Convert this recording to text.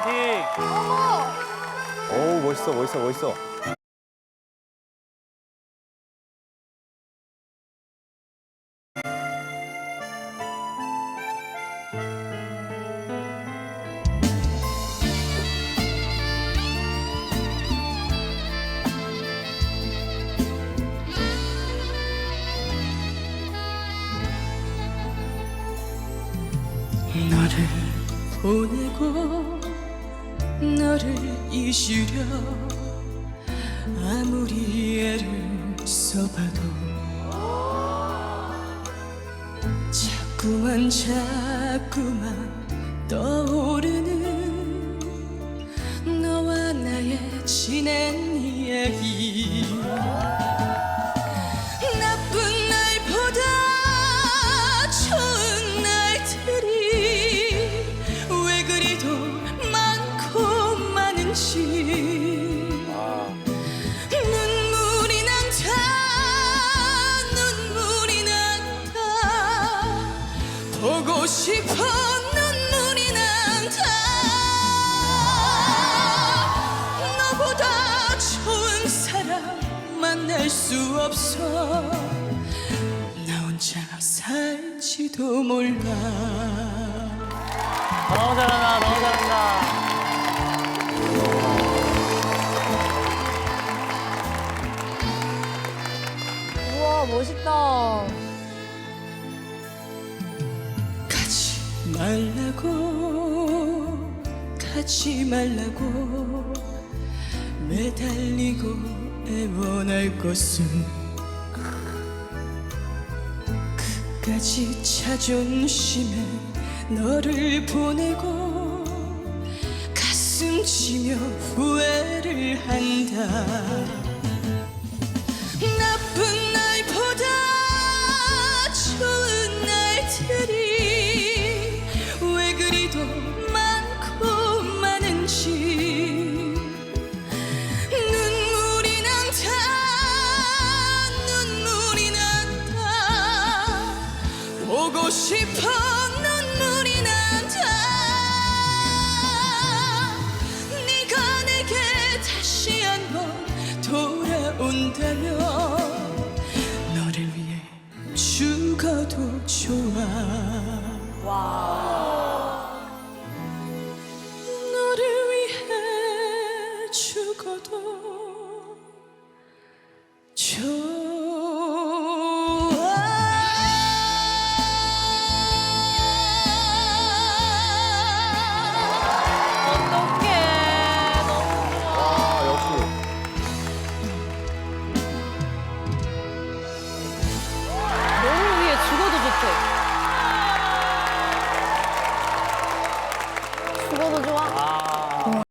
파이팅. 오 멋있어 멋있어 멋있어. 너를 보내고 너를 잊으려 아무리 애를 써봐도 자꾸만 자꾸만 떠오르는 수 없어 나 혼자 살지도 몰라 너무 잘한다. 너무 잘한다. 우와 멋있다. 가지 말라고 가지 말라고 매달리고 애원할 것은 끝까지 자존심에 너를 보내고 가슴 치며 후회를 한다 싶어 눈물이 난다. 네가 내게 다시 한번 돌아온다면 너를 위해 죽어도 좋아. 너를 위해 죽어도 좋아.